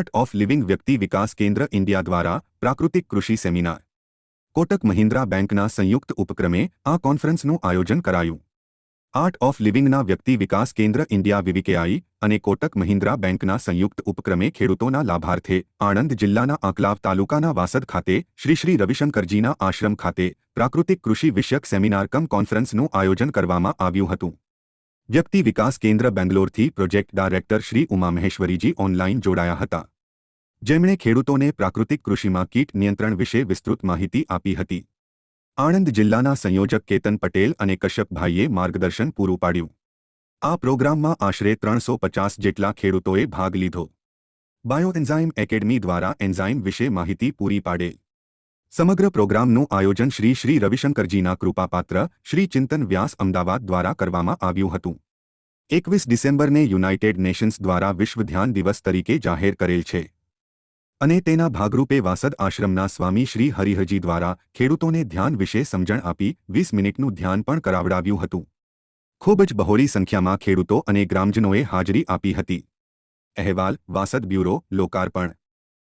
Art of living વ્યક્તિ વિકાસ કેન્દ્ર India દ્વારા પ્રાકૃતિક કૃષિ સેમિનાર. કોટક મહિન્દ્રા બેંકના સંયુક્ત ઉપક્રમે આ કોન્ફરન્સનું આયોજન કરાયું. આર્ટ ઓફ લિવિંગના વ્યક્તિ વિકાસ કેન્દ્ર ઇન્ડિયા વિવિકેઆઈ અને કોટક મહિન્દ્રા બેંકના સંયુક્ત ઉપક્રમે ખેડૂતોના લાભાર્થે આણંદ જિલ્લાના આંકલાવ તાલુકાના વાસદ ખાતે શ્રી શ્રી રવિશંકરજીના આશ્રમ ખાતે પ્રાકૃતિક કૃષિ વિષયક સેમિનાર કમ કોન્ફરન્સનું આયોજન કરવામાં આવ્યું હતું. વ્યક્તિ વિકાસ કેન્દ્ર બેંગ્લોરથી project director Shri Uma Maheshwariji online જોડાયા હતા. જેમણે ખેડૂતોને પ્રાકૃતિક કૃષિમાં કીટ નિયંત્રણ વિશે વિસ્તૃત માહિતી આપી હતી. આણંદ જિલ્લાના સંયોજક કેતન પટેલ અને કશ્યપભાઈએ માર્ગદર્શન પૂરું પાડ્યું. આ પ્રોગ્રામમાં આશરે ત્રણસો પચાસ જેટલા ખેડૂતોએ ભાગ લીધો. બાયો એન્ઝાઇમ એકેડમી દ્વારા એન્ઝાઇમ વિશે માહિતી પૂરી પાડેલ સમગ્ર પ્રોગ્રામનું આયોજન શ્રી શ્રી રવિશંકરજીના કૃપાપાત્ર શ્રી ચિંતન વ્યાસ અમદાવાદ દ્વારા કરવામાં આવ્યું હતું. એકવીસ ડિસેમ્બરને યુનાઇટેડ નેશન્સ દ્વારા વિશ્વ ધ્યાન દિવસ તરીકે જાહેર કરેલ છે. અને તેના ભાગરૂપે વાસદ આશ્રમના સ્વામી શ્રી હરિહજી દ્વારા ખેડૂતોને ધ્યાન વિશે સમજણ આપી વીસ મિનિટનું ધ્યાન પણ કરાવડાવ્યું હતું. ખૂબ જ બહોળી સંખ્યામાં ખેડૂતો અને ગ્રામજનોએ હાજરી આપી હતી. અહેવાલ, વાસદ બ્યુરો, લોકાર્પણ.